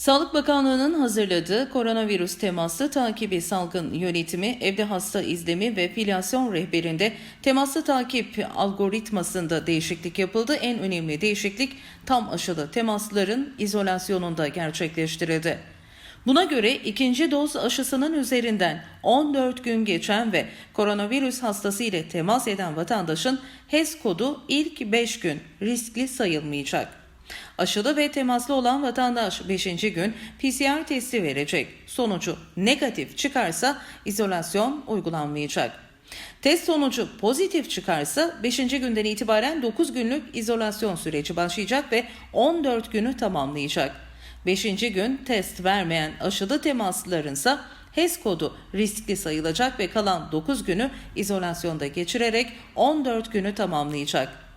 Sağlık Bakanlığı'nın hazırladığı koronavirüs temaslı takibi salgın yönetimi, evde hasta izlemi ve filyasyon rehberinde temaslı takip algoritmasında değişiklik yapıldı. En önemli değişiklik tam aşılı temasların izolasyonunda gerçekleştirildi. Buna göre ikinci doz aşısının üzerinden 14 gün geçen ve koronavirüs hastası ile temas eden vatandaşın HES kodu ilk 5 gün riskli sayılmayacak. Aşılı ve temaslı olan vatandaş 5. gün PCR testi verecek. Sonucu negatif çıkarsa izolasyon uygulanmayacak. Test sonucu pozitif çıkarsa 5. günden itibaren 9 günlük izolasyon süreci başlayacak ve 14 günü tamamlayacak. 5. gün test vermeyen aşılı temaslılarınsa HES kodu riskli sayılacak ve kalan 9 günü izolasyonda geçirerek 14 günü tamamlayacak.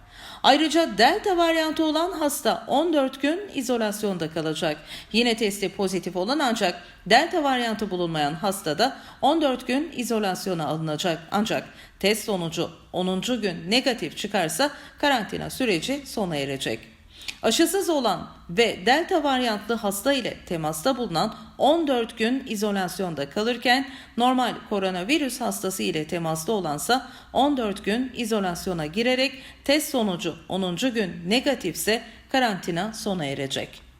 Ayrıca delta varyantı olan hasta 14 gün izolasyonda kalacak. Yine testi pozitif olan ancak delta varyantı bulunmayan hasta da 14 gün izolasyona alınacak. Ancak test sonucu 10. gün negatif çıkarsa karantina süreci sona erecek. Aşısız olan ve delta varyantlı hasta ile temasta bulunan 14 gün izolasyonda kalırken normal koronavirüs hastası ile temasta olansa 14 gün izolasyona girerek test sonucu 10. gün negatifse karantina sona erecek.